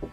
कशे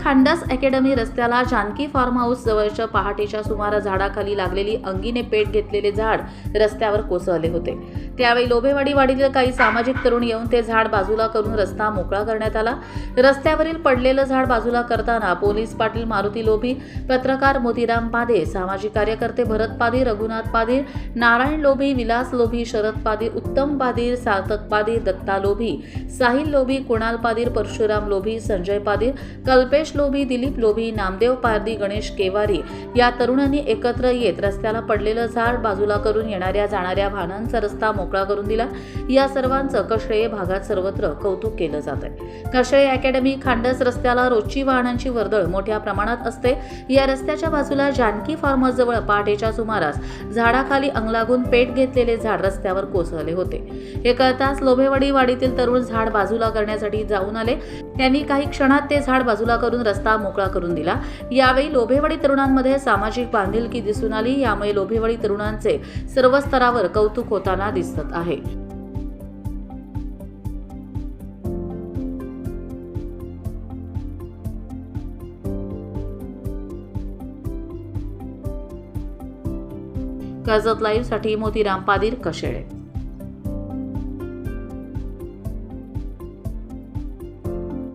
खांडस अकॅडमी रस्त्याला Janaki form house जवळच्या पहाटेच्या सुमारा झाडाखाली लागलेली अंगीने पेट घेतलेले झाड रस्त्यावर कोसळले होते. त्यावेळी लोभेवाडी वाडीतील काही सामाजिक तरुण येऊन ते झाड बाजूला करून रस्ता मोकळा करण्यात आला. रस्त्यावरील पडलेलं झाड बाजूला करताना पोलीस पाटील मारुती लोभी पत्रकार मोतीराम पादे सामाजिक कार्यकर्ते भरत पादीर रघुनाथ पादीर नारायण लोभी विलास लोभी शरद पादीर उत्तम पादीर सार्थक पादीर दत्ता लोभी साहिल लोभी कुणाल पादीर परशुराम लोभी संजय पादीर कल्पेश लोभी दिलीप लोभी नामदेव पारदी गणेश केवारी या तरुणांनी एकत्र येत रस्त्याला पडलेलं झाड बाजूला करून येणाऱ्या जाणाऱ्या वाहनांचा रस्ता मोकळा करून दिला. या सर्वांचं कशळे भागात सर्वत्र कौतुक केलं जात आहे कशळे अकॅडमी खांडस रस्त्याला रोजची वाहनांची वर्दळ मोठ्या प्रमाणात असते. या रस्त्याच्या बाजूला जानकी फार्मस जवळ पहाटेच्या सुमारास झाडाखाली अंगलागून पेट घेतलेले झाड रस्त्यावर कोसळले होते. हे कळताच लोभेवाडी वाडीतील तरुण झाड बाजूला करण्यासाठी जाऊन आले. त्यांनी काही क्षणात ते झाड बाजूला करून रस्ता मोकळा करून दिला. यावेळी लोभेवाडी तरुणांमध्ये सामाजिक बांधिलकी दिसून आली. यामुळे लोभेवाडी तरुणांचे सर्व स्तरावर कौतुक होताना दिसत आहे. कर्जत लाईव्हसाठी मोतीराम पादीर कशेळे.